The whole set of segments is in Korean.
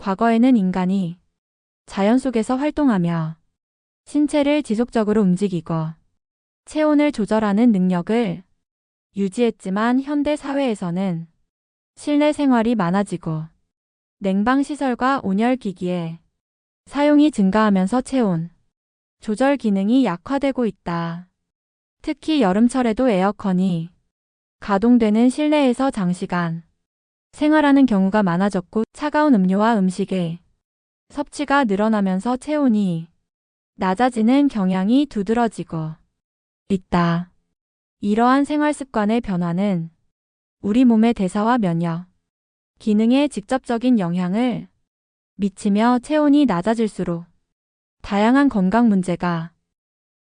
과거에는 인간이 자연 속에서 활동하며 신체를 지속적으로 움직이고 체온을 조절하는 능력을 유지했지만 현대 사회에서는 실내 생활이 많아지고 냉방 시설과 온열 기기의 사용이 증가하면서 체온 조절 기능이 약화되고 있다. 특히 여름철에도 에어컨이 가동되는 실내에서 장시간 생활하는 경우가 많아졌고 차가운 음료와 음식의 섭취가 늘어나면서 체온이 낮아지는 경향이 두드러지고 있다. 이러한 생활 습관의 변화는 우리 몸의 대사와 면역 기능에 직접적인 영향을 미치며 체온이 낮아질수록 다양한 건강 문제가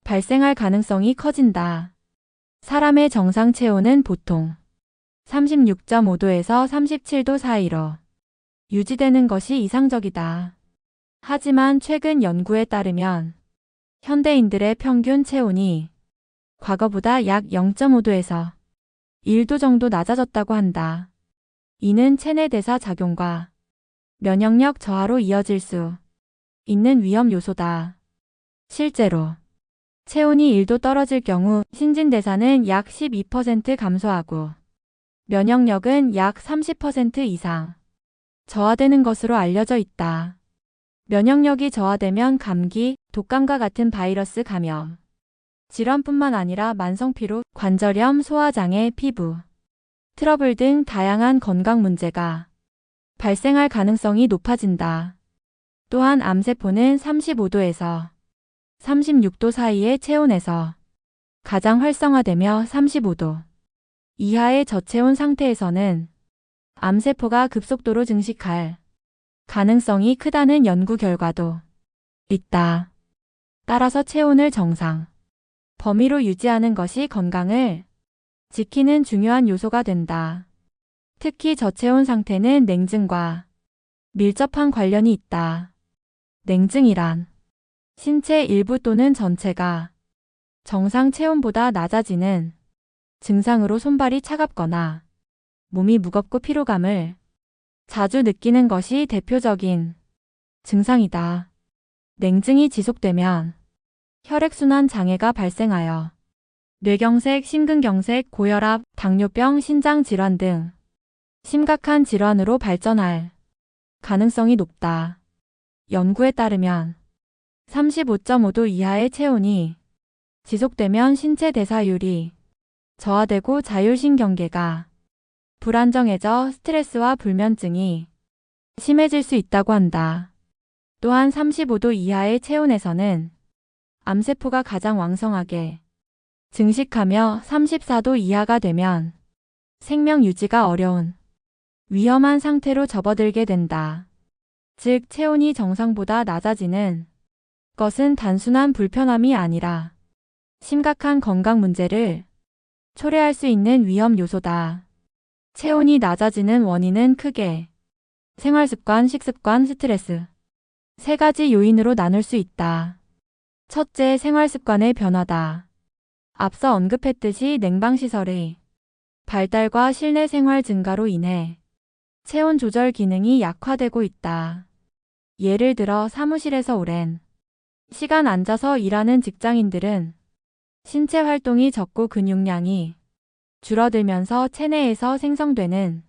발생할 가능성이 커진다. 사람의 정상 체온은 보통 36.5도에서 37도 사이로 유지되는 것이 이상적이다. 하지만 최근 연구에 따르면 현대인들의 평균 체온이 과거보다 약 0.5도에서 1도 정도 낮아졌다고 한다. 이는 체내 대사 작용과 면역력 저하로 이어질 수 있는 위험 요소다. 실제로 체온이 1도 떨어질 경우 신진대사는 약 12% 감소하고 면역력은 약 30% 이상 저하되는 것으로 알려져 있다. 면역력이 저하되면 감기, 독감과 같은 바이러스 감염, 질환뿐만 아니라 만성피로, 관절염, 소화장애, 피부, 트러블 등 다양한 건강 문제가 발생할 가능성이 높아진다. 또한 암세포는 35도에서 36도 사이의 체온에서 가장 활성화되며 35도 이하의 저체온 상태에서는 암세포가 급속도로 증식할 가능성이 크다는 연구 결과도 있다. 따라서 체온을 정상 범위로 유지하는 것이 건강을 지키는 중요한 요소가 된다. 특히 저체온 상태는 냉증과 밀접한 관련이 있다. 냉증이란 신체 일부 또는 전체가 정상 체온보다 낮아지는 증상으로 손발이 차갑거나 몸이 무겁고 피로감을 자주 느끼는 것이 대표적인 증상이다. 냉증이 지속되면 혈액순환 장애가 발생하여 뇌경색, 심근경색, 고혈압, 당뇨병, 신장질환 등 심각한 질환으로 발전할 가능성이 높다. 연구에 따르면 35.5도 이하의 체온이 지속되면 신체 대사율이 저하되고 자율신경계가 불안정해져 스트레스와 불면증이 심해질 수 있다고 한다. 또한 35도 이하의 체온에서는 암세포가 가장 왕성하게 증식하며 34도 이하가 되면 생명 유지가 어려운 위험한 상태로 접어들게 된다. 즉, 체온이 정상보다 낮아지는 것은 단순한 불편함이 아니라 심각한 건강 문제를 초래할 수 있는 위험 요소다. 체온이 낮아지는 원인은 크게 생활습관, 식습관, 스트레스 세 가지 요인으로 나눌 수 있다. 첫째, 생활습관의 변화다. 앞서 언급했듯이 냉방시설의 발달과 실내 생활 증가로 인해 체온 조절 기능이 약화되고 있다. 예를 들어 사무실에서 오랜 시간 앉아서 일하는 직장인들은 신체 활동이 적고 근육량이 줄어들면서 체내에서 생성되는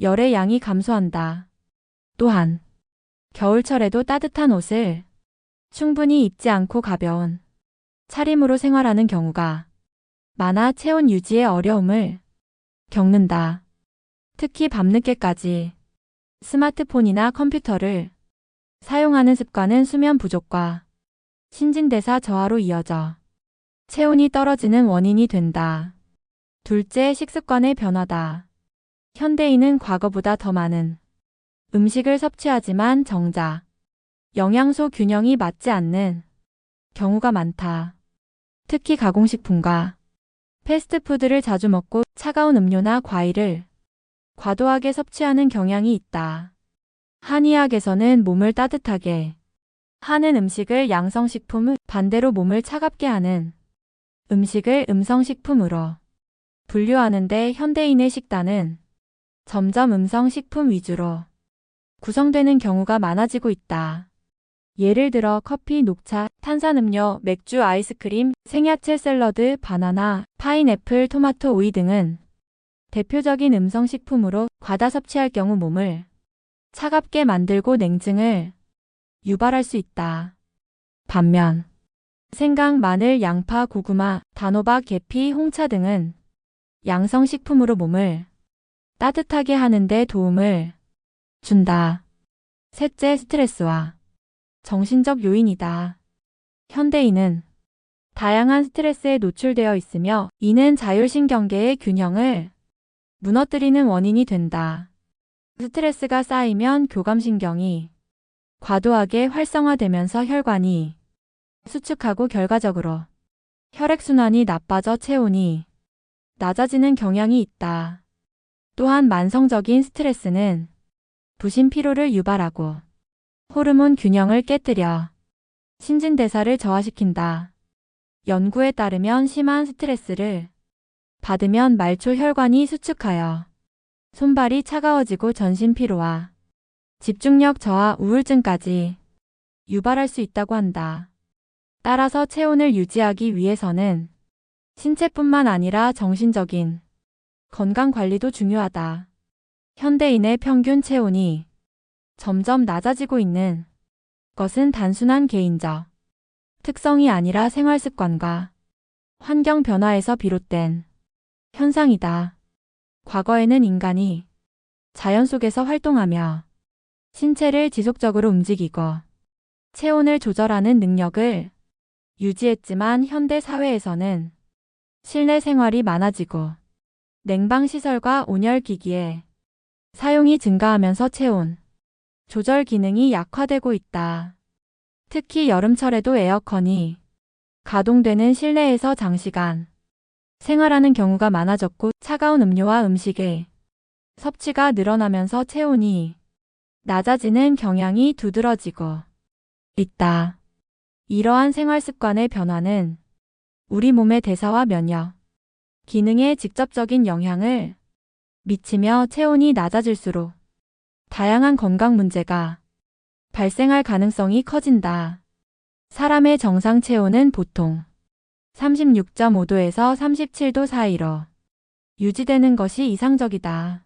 열의 양이 감소한다. 또한 겨울철에도 따뜻한 옷을 충분히 입지 않고 가벼운 차림으로 생활하는 경우가 많아 체온 유지에 어려움을 겪는다. 특히 밤늦게까지 스마트폰이나 컴퓨터를 사용하는 습관은 수면 부족과 신진대사 저하로 이어져 체온이 떨어지는 원인이 된다. 둘째, 식습관의 변화다. 현대인은 과거보다 더 많은 음식을 섭취하지만 정작 영양소 균형이 맞지 않는 경우가 많다. 특히 가공식품과 패스트푸드를 자주 먹고 차가운 음료나 과일을 과도하게 섭취하는 경향이 있다. 한의학에서는 몸을 따뜻하게 하는 음식을 양성식품, 반대로 몸을 차갑게 하는 음식을 음성식품으로 분류하는데 현대인의 식단은 점점 음성식품 위주로 구성되는 경우가 많아지고 있다. 예를 들어 커피, 녹차, 탄산음료, 맥주, 아이스크림, 생야채 샐러드, 바나나, 파인애플, 토마토, 오이 등은 대표적인 음성식품으로 과다 섭취할 경우 몸을 차갑게 만들고 냉증을 유발할 수 있다. 반면 생강, 마늘, 양파, 고구마, 단호박, 계피, 홍차 등은 양성식품으로 몸을 따뜻하게 하는데 도움을 준다. 셋째, 스트레스와 정신적 요인이다. 현대인은 다양한 스트레스에 노출되어 있으며 이는 자율신경계의 균형을 무너뜨리는 원인이 된다. 스트레스가 쌓이면 교감신경이 과도하게 활성화되면서 혈관이 수축하고 결과적으로 혈액순환이 나빠져 체온이 낮아지는 경향이 있다. 또한 만성적인 스트레스는 부신 피로를 유발하고 호르몬 균형을 깨뜨려 신진대사를 저하시킨다. 연구에 따르면 심한 스트레스를 받으면 말초 혈관이 수축하여 손발이 차가워지고 전신 피로와 집중력 저하 우울증까지 유발할 수 있다고 한다. 따라서 체온을 유지하기 위해서는 신체뿐만 아니라 정신적인 건강 관리도 중요하다. 현대인의 평균 체온이 점점 낮아지고 있는 것은 단순한 개인적 특성이 아니라 생활 습관과 환경 변화에서 비롯된 현상이다. 과거에는 인간이 자연 속에서 활동하며 신체를 지속적으로 움직이고 체온을 조절하는 능력을 유지했지만 현대 사회에서는 실내 생활이 많아지고 냉방 시설과 온열 기기의 사용이 증가하면서 체온 조절 기능이 약화되고 있다. 특히 여름철에도 에어컨이 가동되는 실내에서 장시간 생활하는 경우가 많아졌고 차가운 음료와 음식의 섭취가 늘어나면서 체온이 낮아지는 경향이 두드러지고 있다. 이러한 생활 습관의 변화는 우리 몸의 대사와 면역 기능에 직접적인 영향을 미치며 체온이 낮아질수록 다양한 건강 문제가 발생할 가능성이 커진다. 사람의 정상 체온은 보통 36.5도에서 37도 사이로 유지되는 것이 이상적이다.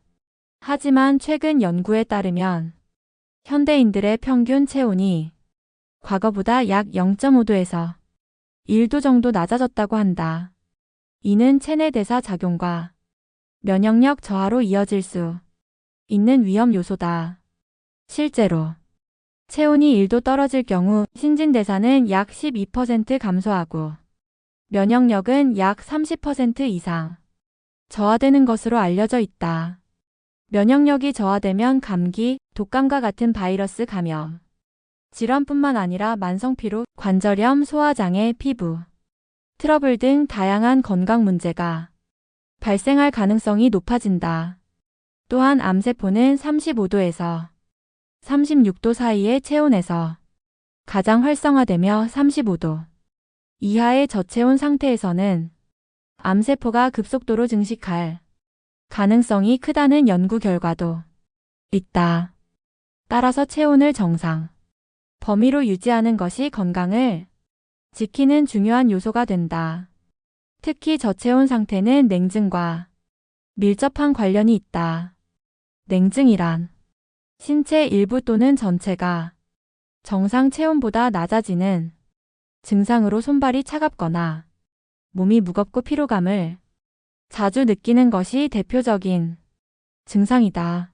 하지만 최근 연구에 따르면 현대인들의 평균 체온이 과거보다 약 0.5도에서 1도 정도 낮아졌다고 한다. 이는 체내 대사 작용과 면역력 저하로 이어질 수 있는 위험 요소다. 실제로 체온이 1도 떨어질 경우 신진대사는 약 12% 감소하고 면역력은 약 30% 이상 저하되는 것으로 알려져 있다. 면역력이 저하되면 감기, 독감과 같은 바이러스 감염, 질환뿐만 아니라 만성피로, 관절염, 소화장애, 피부, 트러블 등 다양한 건강 문제가 발생할 가능성이 높아진다. 또한 암세포는 35도에서 36도 사이의 체온에서 가장 활성화되며 35도 이하의 저체온 상태에서는 암세포가 급속도로 증식할 가능성이 크다는 연구 결과도 있다. 따라서 체온을 정상 범위로 유지하는 것이 건강을 지키는 중요한 요소가 된다. 특히 저체온 상태는 냉증과 밀접한 관련이 있다. 냉증이란 신체 일부 또는 전체가 정상 체온보다 낮아지는 증상으로 손발이 차갑거나 몸이 무겁고 피로감을 자주 느끼는 것이 대표적인 증상이다.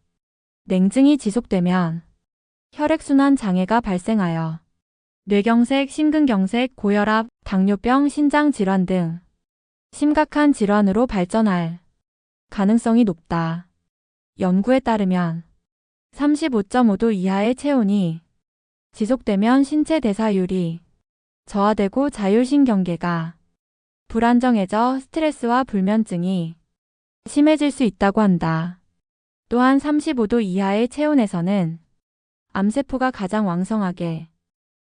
냉증이 지속되면 혈액순환 장애가 발생하여 뇌경색, 심근경색, 고혈압, 당뇨병, 신장질환 등 심각한 질환으로 발전할 가능성이 높다. 연구에 따르면 35.5도 이하의 체온이 지속되면 신체 대사율이 저하되고 자율신경계가 불안정해져 스트레스와 불면증이 심해질 수 있다고 한다. 또한 35도 이하의 체온에서는 암세포가 가장 왕성하게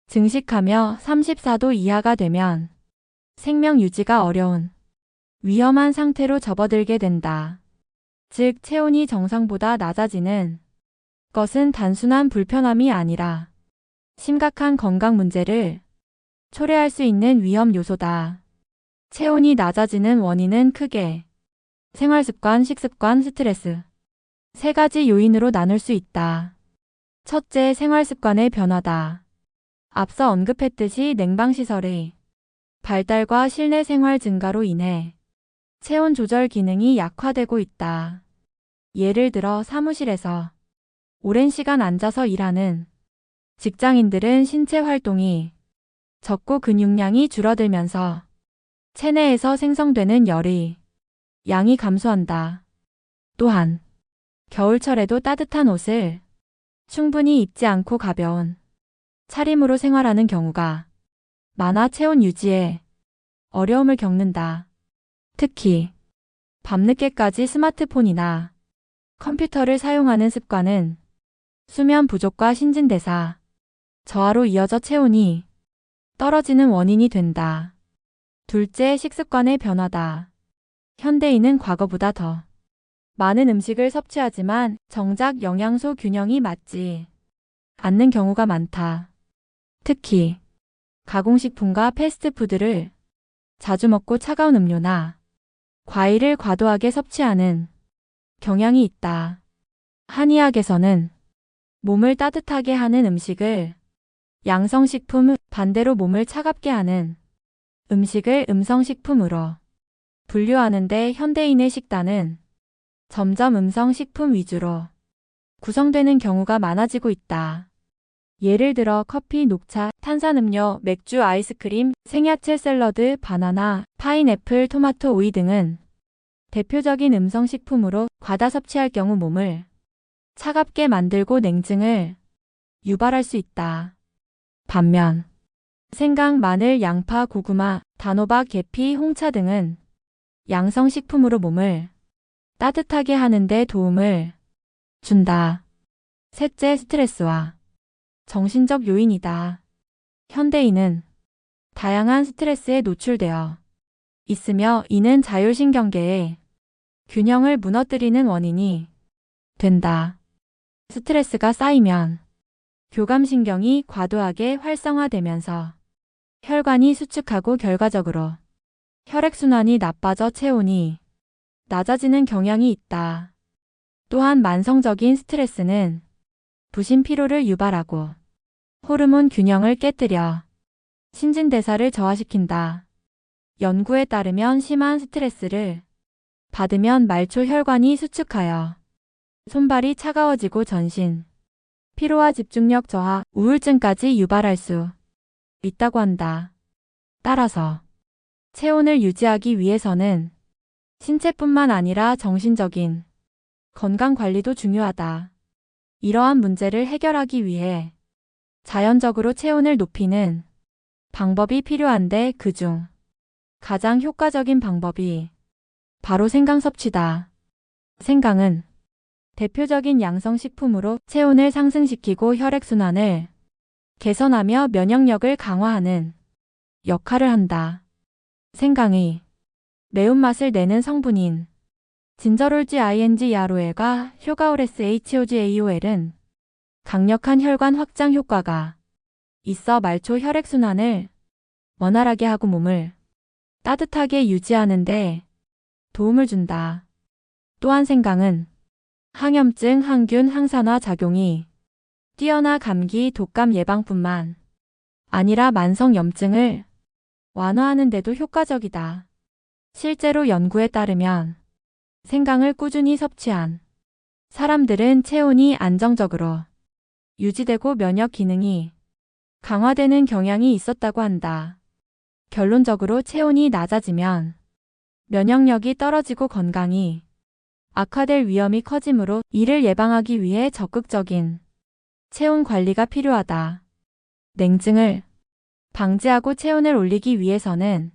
증식하며 34도 이하가 되면 생명 유지가 어려운 위험한 상태로 접어들게 된다. 즉, 체온이 정상보다 낮아지는 것은 단순한 불편함이 아니라 심각한 건강 문제를 초래할 수 있는 위험 요소다. 체온이 낮아지는 원인은 크게 생활습관, 식습관, 스트레스 세 가지 요인으로 나눌 수 있다. 첫째, 생활습관의 변화다. 앞서 언급했듯이 냉방시설의 발달과 실내 생활 증가로 인해 체온 조절 기능이 약화되고 있다. 예를 들어 사무실에서 오랜 시간 앉아서 일하는 직장인들은 신체 활동이 적고 근육량이 줄어들면서 체내에서 생성되는 열이 양이 감소한다. 또한 겨울철에도 따뜻한 옷을 충분히 입지 않고 가벼운 차림으로 생활하는 경우가 많아 체온 유지에 어려움을 겪는다. 특히 밤늦게까지 스마트폰이나 컴퓨터를 사용하는 습관은 수면 부족과 신진대사, 저하로 이어져 체온이 떨어지는 원인이 된다. 둘째, 식습관의 변화다. 현대인은 과거보다 더 많은 음식을 섭취하지만 정작 영양소 균형이 맞지 않는 경우가 많다. 특히 가공식품과 패스트푸드를 자주 먹고 차가운 음료나 과일을 과도하게 섭취하는 경향이 있다. 한의학에서는 몸을 따뜻하게 하는 음식을 양성식품, 반대로 몸을 차갑게 하는 음식을 음성식품으로 분류하는데 현대인의 식단은 점점 음성 식품 위주로 구성되는 경우가 많아지고 있다. 예를 들어 커피, 녹차, 탄산음료, 맥주, 아이스크림, 생야채 샐러드, 바나나, 파인애플, 토마토, 오이 등은 대표적인 음성 식품으로 과다 섭취할 경우 몸을 차갑게 만들고 냉증을 유발할 수 있다. 반면 생강, 마늘, 양파, 고구마, 단호박, 계피, 홍차 등은 양성식품으로 몸을 따뜻하게 하는데 도움을 준다. 셋째, 스트레스와 정신적 요인이다. 현대인은 다양한 스트레스에 노출되어 있으며 이는 자율신경계의 균형을 무너뜨리는 원인이 된다. 스트레스가 쌓이면 교감신경이 과도하게 활성화되면서 혈관이 수축하고 결과적으로 혈액순환이 나빠져 체온이 낮아지는 경향이 있다. 또한 만성적인 스트레스는 부신 피로를 유발하고 호르몬 균형을 깨뜨려 신진대사를 저하시킨다. 연구에 따르면 심한 스트레스를 받으면 말초 혈관이 수축하여 손발이 차가워지고 전신, 피로와 집중력 저하, 우울증까지 유발할 수 있다고 한다. 따라서 체온을 유지하기 위해서는 신체뿐만 아니라 정신적인 건강 관리도 중요하다. 이러한 문제를 해결하기 위해 자연적으로 체온을 높이는 방법이 필요한데 그중 가장 효과적인 방법이 바로 생강 섭취다. 생강은 대표적인 양성식품으로 체온을 상승시키고 혈액순환을 개선하며 면역력을 강화하는 역할을 한다. 생강이 매운맛을 내는 성분인 진저롤지 ing 야로엘과 효가오레스 HOGAOL은 강력한 혈관 확장 효과가 있어 말초 혈액순환을 원활하게 하고 몸을 따뜻하게 유지하는 데 도움을 준다. 또한 생강은 항염증, 항균, 항산화 작용이 뛰어나 감기, 독감 예방뿐만 아니라 만성 염증을 완화하는 데도 효과적이다. 실제로 연구에 따르면 생강을 꾸준히 섭취한 사람들은 체온이 안정적으로 유지되고 면역 기능이 강화되는 경향이 있었다고 한다. 결론적으로 체온이 낮아지면 면역력이 떨어지고 건강이 악화될 위험이 커지므로 이를 예방하기 위해 적극적인 체온 관리가 필요하다. 냉증을 방지하고 체온을 올리기 위해서는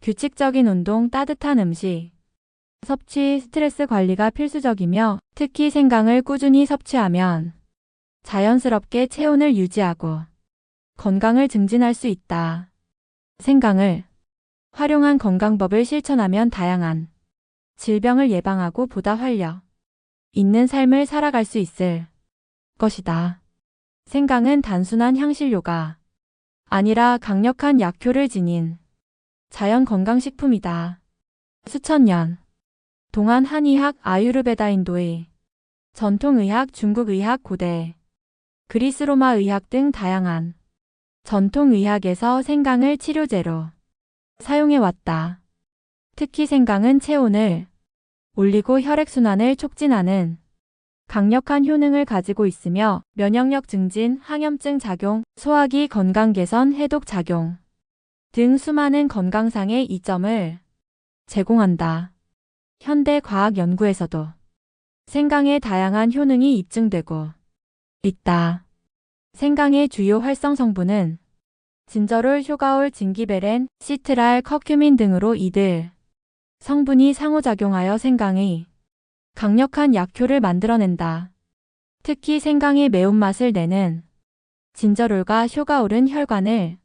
규칙적인 운동, 따뜻한 음식, 섭취, 스트레스 관리가 필수적이며 특히 생강을 꾸준히 섭취하면 자연스럽게 체온을 유지하고 건강을 증진할 수 있다. 생강을 활용한 건강법을 실천하면 다양한 질병을 예방하고 보다 활력 있는 삶을 살아갈 수 있을 것이다. 생강은 단순한 향신료가 아니라 강력한 약효를 지닌 자연 건강식품이다. 수천 년 동안 한의학 아유르베다 인도의 전통의학 중국의학 고대 그리스 로마 의학 등 다양한 전통의학에서 생강을 치료제로 사용해왔다. 특히 생강은 체온을 올리고 혈액순환을 촉진하는 강력한 효능을 가지고 있으며 면역력 증진, 항염증 작용, 소화기 건강 개선, 해독 작용 등 수많은 건강상의 이점을 제공한다. 현대 과학 연구에서도 생강의 다양한 효능이 입증되고 있다. 생강의 주요 활성 성분은 진저롤, 효가올, 진기베렌, 시트랄, 커큐민 등으로 이들 성분이 상호작용하여 생강의 강력한 약효를 만들어낸다. 특히 생강의 매운맛을 내는 진저롤과 효가올은 혈관을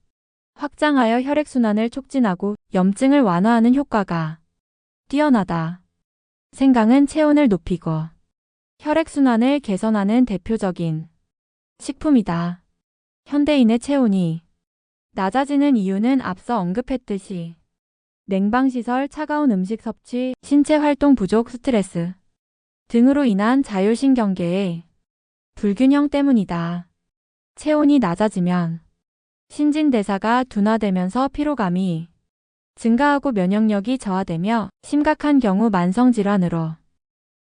확장하여 혈액순환을 촉진하고 염증을 완화하는 효과가 뛰어나다. 생강은 체온을 높이고 혈액순환을 개선하는 대표적인 식품이다. 현대인의 체온이 낮아지는 이유는 앞서 언급했듯이 냉방시설, 차가운 음식 섭취, 신체 활동 부족, 스트레스 등으로 인한 자율신경계의 불균형 때문이다. 체온이 낮아지면 신진대사가 둔화되면서 피로감이 증가하고 면역력이 저하되며 심각한 경우 만성질환으로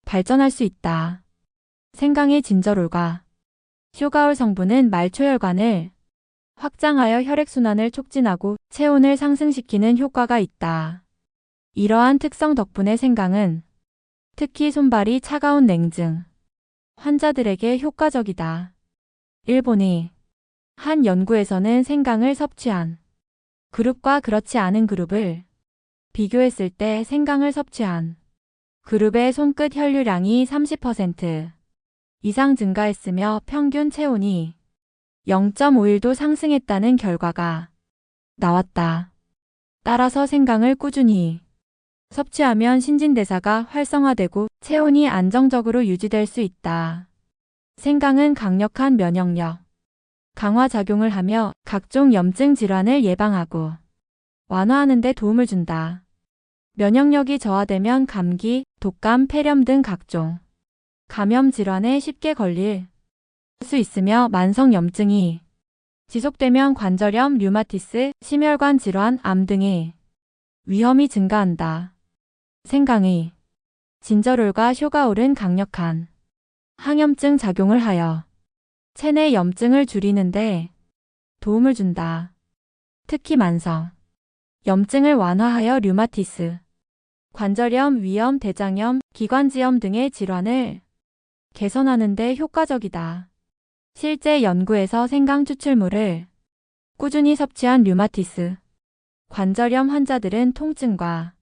발전할 수 있다. 생강의 진저롤과 쇼가올 성분은 말초혈관을 확장하여 혈액순환을 촉진하고 체온을 상승시키는 효과가 있다. 이러한 특성 덕분에 생강은 특히 손발이 차가운 냉증 환자들에게 효과적이다. 일본의 한 연구에서는 생강을 섭취한 그룹과 그렇지 않은 그룹을 비교했을 때 생강을 섭취한 그룹의 손끝 혈류량이 30% 이상 증가했으며 평균 체온이 0.5일도 상승했다는 결과가 나왔다. 따라서 생강을 꾸준히 섭취하면 신진대사가 활성화되고 체온이 안정적으로 유지될 수 있다. 생강은 강력한 면역력, 강화 작용을 하며 각종 염증 질환을 예방하고 완화하는 데 도움을 준다. 면역력이 저하되면 감기, 독감, 폐렴 등 각종 감염 질환에 쉽게 걸릴 수 있으며 만성 염증이 지속되면 관절염, 류마티스, 심혈관 질환, 암 등의 위험이 증가한다. 생강의 진저롤과 효가올은 강력한 항염증 작용을 하여 체내 염증을 줄이는데 도움을 준다. 특히 만성 염증을 완화하여 류마티스, 관절염, 위염, 대장염, 기관지염 등의 질환을 개선하는 데 효과적이다. 실제 연구에서 생강 추출물을 꾸준히 섭취한 류마티스, 관절염 환자들은 통증과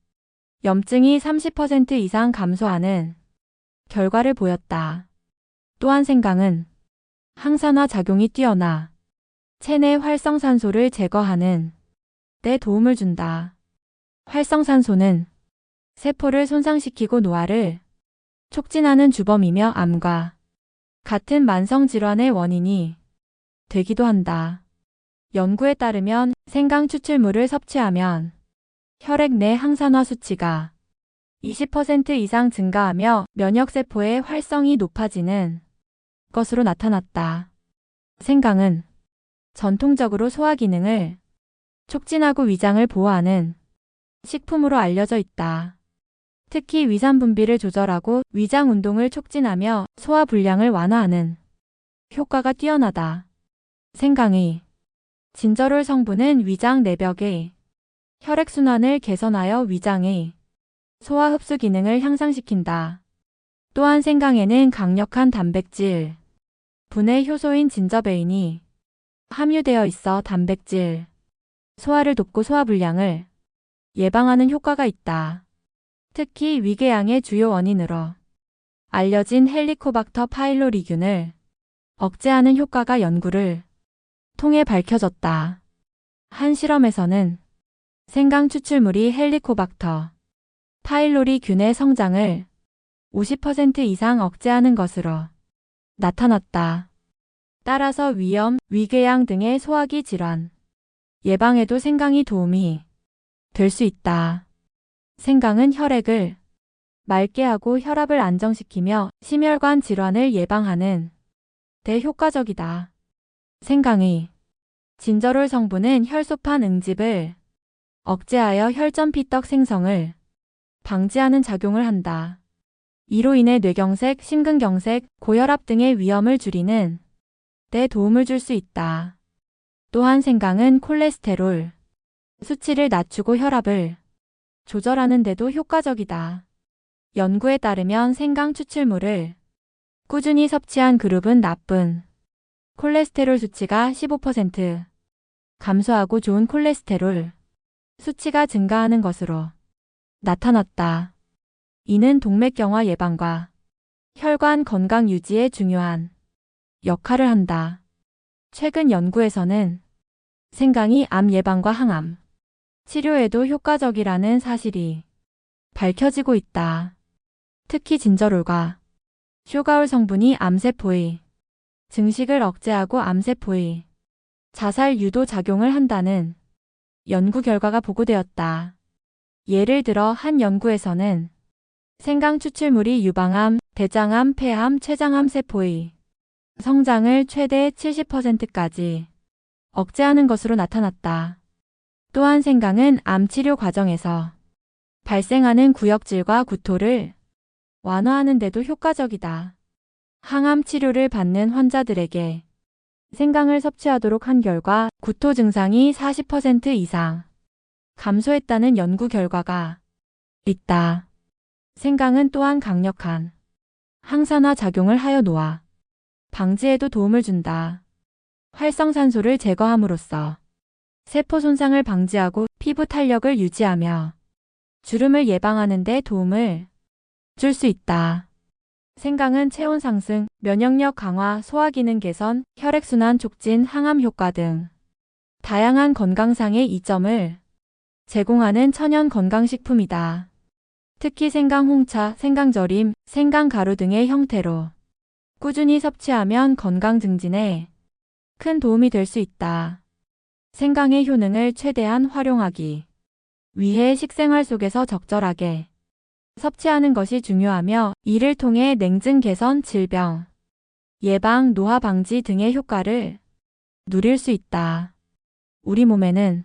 염증이 30% 이상 감소하는 결과를 보였다. 또한 생강은 항산화 작용이 뛰어나 체내 활성산소를 제거하는 데 도움을 준다. 활성산소는 세포를 손상시키고 노화를 촉진하는 주범이며 암과 같은 만성질환의 원인이 되기도 한다. 연구에 따르면 생강 추출물을 섭취하면 혈액 내 항산화 수치가 20% 이상 증가하며 면역세포의 활성이 높아지는 것으로 나타났다. 생강은 전통적으로 소화 기능을 촉진하고 위장을 보호하는 식품으로 알려져 있다. 특히 위산 분비를 조절하고 위장 운동을 촉진하며 소화 불량을 완화하는 효과가 뛰어나다. 생강의 진저롤 성분은 위장 내벽의 혈액순환을 개선하여 위장의 소화 흡수 기능을 향상시킨다. 또한 생강에는 강력한 단백질, 분해 효소인 진저베인이 함유되어 있어 단백질, 소화를 돕고 소화불량을 예방하는 효과가 있다. 특히 위궤양의 주요 원인으로 알려진 헬리코박터 파일로리균을 억제하는 효과가 연구를 통해 밝혀졌다. 한 실험에서는 생강 추출물이 헬리코박터 파일로리균의 성장을 50% 이상 억제하는 것으로 나타났다. 따라서 위염, 위궤양 등의 소화기 질환 예방에도 생강이 도움이 될 수 있다. 생강은 혈액을 맑게 하고 혈압을 안정시키며 심혈관 질환을 예방하는 데 효과적이다. 생강의 진저롤 성분은 혈소판 응집을 억제하여 혈전피떡 생성을 방지하는 작용을 한다. 이로 인해 뇌경색, 심근경색, 고혈압 등의 위험을 줄이는 데 도움을 줄 수 있다. 또한 생강은 콜레스테롤 수치를 낮추고 혈압을 조절하는 데도 효과적이다. 연구에 따르면 생강 추출물을 꾸준히 섭취한 그룹은 나쁜 콜레스테롤 수치가 15% 감소하고 좋은 콜레스테롤 수치가 증가하는 것으로 나타났다. 이는 동맥경화 예방과 혈관 건강 유지에 중요한 역할을 한다. 최근 연구에서는 생강이 암 예방과 항암 치료에도 효과적이라는 사실이 밝혀지고 있다. 특히 진저롤과 쇼가올 성분이 암세포의 증식을 억제하고 암세포의 자살 유도 작용을 한다는 연구 결과가 보고되었다. 예를 들어 한 연구에서는 생강 추출물이 유방암, 대장암, 폐암, 췌장암 세포의 성장을 최대 70%까지 억제하는 것으로 나타났다. 또한 생강은 암 치료 과정에서 발생하는 구역질과 구토를 완화하는 데도 효과적이다. 항암 치료를 받는 환자들에게 생강을 섭취하도록 한 결과 구토 증상이 40% 이상 감소했다는 연구 결과가 있다. 생강은 또한 강력한 항산화 작용을 하여 노화 방지에도 도움을 준다. 활성산소를 제거함으로써 세포 손상을 방지하고 피부 탄력을 유지하며 주름을 예방하는 데 도움을 줄 수 있다. 생강은 체온 상승, 면역력 강화, 소화기능 개선, 혈액순환 촉진, 항암 효과 등 다양한 건강상의 이점을 제공하는 천연 건강식품이다. 특히 생강 홍차, 생강절임, 생강가루 등의 형태로 꾸준히 섭취하면 건강 증진에 큰 도움이 될 수 있다. 생강의 효능을 최대한 활용하기 위해 식생활 속에서 적절하게 섭취하는 것이 중요하며 이를 통해 냉증 개선, 질병 예방, 노화 방지 등의 효과를 누릴 수 있다. 우리 몸에는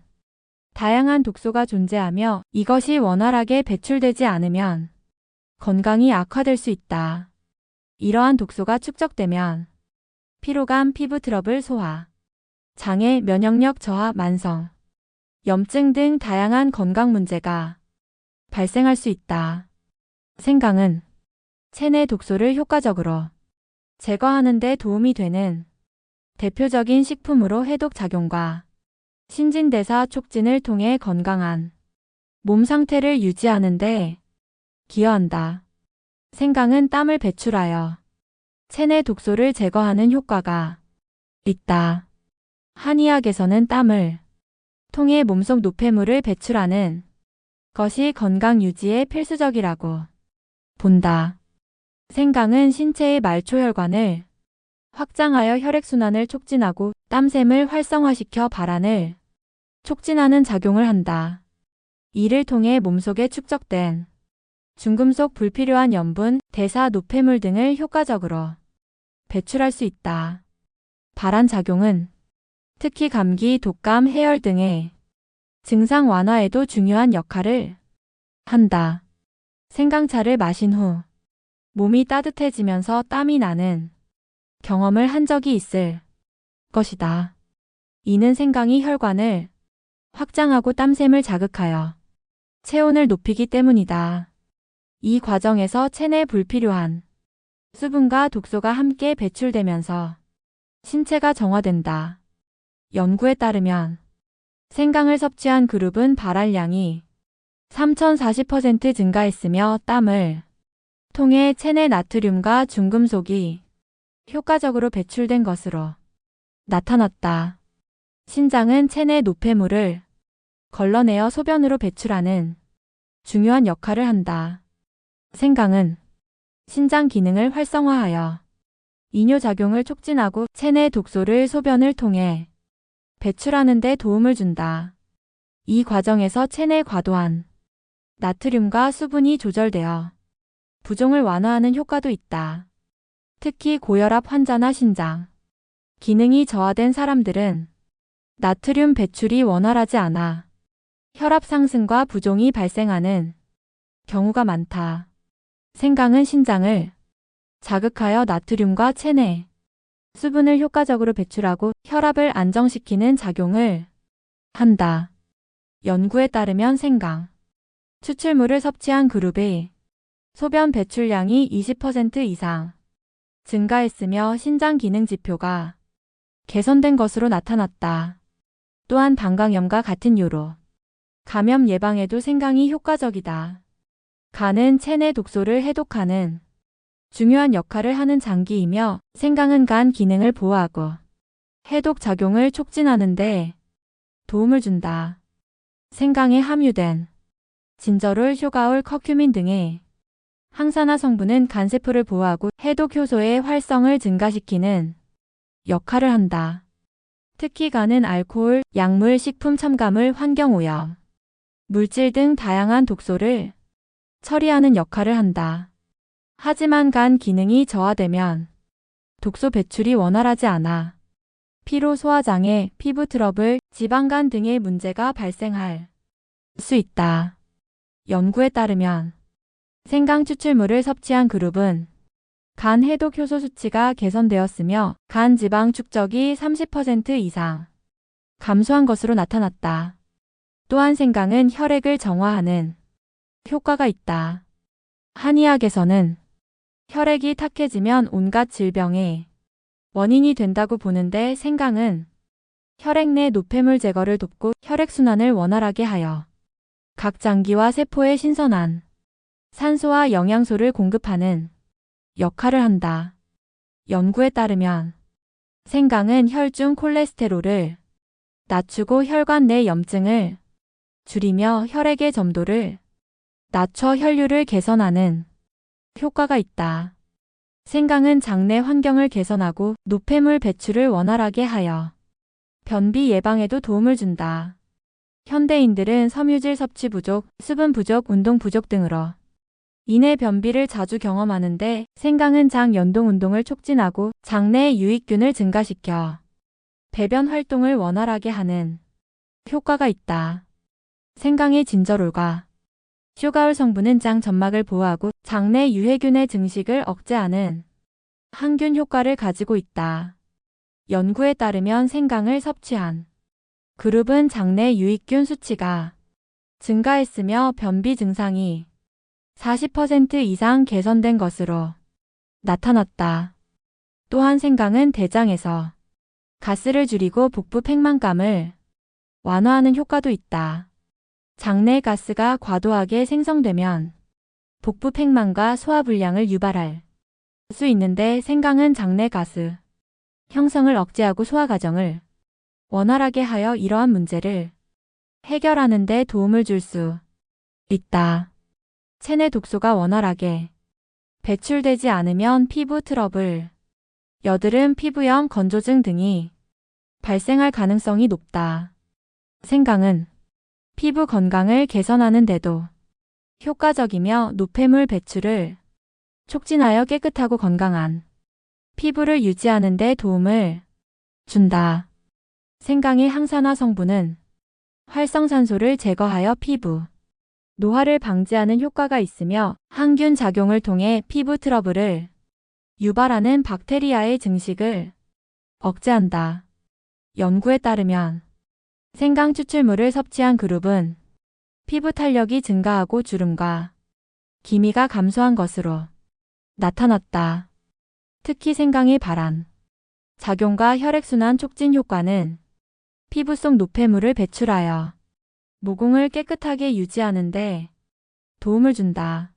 다양한 독소가 존재하며 이것이 원활하게 배출되지 않으면 건강이 악화될 수 있다. 이러한 독소가 축적되면 피로감, 피부 트러블, 소화, 장애, 면역력 저하, 만성, 염증 등 다양한 건강 문제가 발생할 수 있다. 생강은 체내 독소를 효과적으로 제거하는 데 도움이 되는 대표적인 식품으로 해독 작용과 신진대사 촉진을 통해 건강한 몸 상태를 유지하는 데 기여한다. 생강은 땀을 배출하여 체내 독소를 제거하는 효과가 있다. 한의학에서는 땀을 통해 몸속 노폐물을 배출하는 것이 건강 유지에 필수적이라고 본다. 생강은 신체의 말초혈관을 확장하여 혈액순환을 촉진하고 땀샘을 활성화시켜 발안을 촉진하는 작용을 한다. 이를 통해 몸속에 축적된 중금속 불필요한 염분, 대사 노폐물 등을 효과적으로 배출할 수 있다. 발한 작용은 특히 감기, 독감, 해열 등의 증상 완화에도 중요한 역할을 한다. 생강차를 마신 후 몸이 따뜻해지면서 땀이 나는 경험을 한 적이 있을 것이다. 이는 생강이 혈관을 확장하고 땀샘을 자극하여 체온을 높이기 때문이다. 이 과정에서 체내 불필요한 수분과 독소가 함께 배출되면서 신체가 정화된다. 연구에 따르면 생강을 섭취한 그룹은 발할량이 3040% 증가했으며 땀을 통해 체내 나트륨과 중금속이 효과적으로 배출된 것으로 나타났다. 신장은 체내 노폐물을 걸러내어 소변으로 배출하는 중요한 역할을 한다. 생강은 신장 기능을 활성화하여 이뇨작용을 촉진하고 체내 독소를 소변을 통해 배출하는 데 도움을 준다. 이 과정에서 체내 과도한 나트륨과 수분이 조절되어 부종을 완화하는 효과도 있다. 특히 고혈압 환자나 신장 기능이 저하된 사람들은 나트륨 배출이 원활하지 않아 혈압 상승과 부종이 발생하는 경우가 많다. 생강은 신장을 자극하여 나트륨과 체내 수분을 효과적으로 배출하고 혈압을 안정시키는 작용을 한다. 연구에 따르면 생강, 추출물을 섭취한 그룹의 소변 배출량이 20% 이상 증가했으며 신장 기능 지표가 개선된 것으로 나타났다. 또한 방광염과 같은 요로 감염 예방에도 생강이 효과적이다. 간은 체내 독소를 해독하는 중요한 역할을 하는 장기이며 생강은 간 기능을 보호하고 해독 작용을 촉진하는데 도움을 준다. 생강에 함유된 진저롤, 효가올, 커큐민 등의 항산화 성분은 간세포를 보호하고 해독 효소의 활성을 증가시키는 역할을 한다. 특히 간은 알코올, 약물, 식품 첨가물, 환경오염, 물질 등 다양한 독소를 처리하는 역할을 한다. 하지만 간 기능이 저하되면 독소 배출이 원활하지 않아 피로 소화장애, 피부 트러블, 지방간 등의 문제가 발생할 수 있다. 연구에 따르면 생강 추출물을 섭취한 그룹은 간 해독 효소 수치가 개선되었으며 간 지방 축적이 30% 이상 감소한 것으로 나타났다. 또한 생강은 혈액을 정화하는 효과가 있다. 한의학에서는 혈액이 탁해지면 온갖 질병의 원인이 된다고 보는데 생강은 혈액 내 노폐물 제거를 돕고 혈액순환을 원활하게 하여 각 장기와 세포에 신선한 산소와 영양소를 공급하는 역할을 한다. 연구에 따르면 생강은 혈중 콜레스테롤을 낮추고 혈관 내 염증을 줄이며 혈액의 점도를 낮춰 혈류를 개선하는 효과가 있다. 생강은 장내 환경을 개선하고 노폐물 배출을 원활하게 하여 변비 예방에도 도움을 준다. 현대인들은 섬유질 섭취 부족, 수분 부족, 운동 부족 등으로 인해 변비를 자주 경험하는데 생강은 장 연동 운동을 촉진하고 장내 유익균을 증가시켜 배변 활동을 원활하게 하는 효과가 있다. 생강의 진저롤과 쇼가올 성분은 장 점막을 보호하고 장내 유해균의 증식을 억제하는 항균 효과를 가지고 있다. 연구에 따르면 생강을 섭취한 그룹은 장내 유익균 수치가 증가했으며 변비 증상이 40% 이상 개선된 것으로 나타났다. 또한 생강은 대장에서 가스를 줄이고 복부 팽만감을 완화하는 효과도 있다. 장내 가스가 과도하게 생성되면 복부 팽만과 소화불량을 유발할 수 있는데 생강은 장내 가스 형성을 억제하고 소화 과정을 원활하게 하여 이러한 문제를 해결하는 데 도움을 줄 수 있다. 체내 독소가 원활하게 배출되지 않으면 피부 트러블, 여드름, 피부염, 건조증 등이 발생할 가능성이 높다. 생강은 피부 건강을 개선하는 데도 효과적이며 노폐물 배출을 촉진하여 깨끗하고 건강한 피부를 유지하는 데 도움을 준다. 생강의 항산화 성분은 활성산소를 제거하여 피부 노화를 방지하는 효과가 있으며 항균 작용을 통해 피부 트러블을 유발하는 박테리아의 증식을 억제한다. 연구에 따르면 생강 추출물을 섭취한 그룹은 피부 탄력이 증가하고 주름과 기미가 감소한 것으로 나타났다. 특히 생강의 발한 작용과 혈액순환 촉진 효과는 피부 속 노폐물을 배출하여 모공을 깨끗하게 유지하는 데 도움을 준다.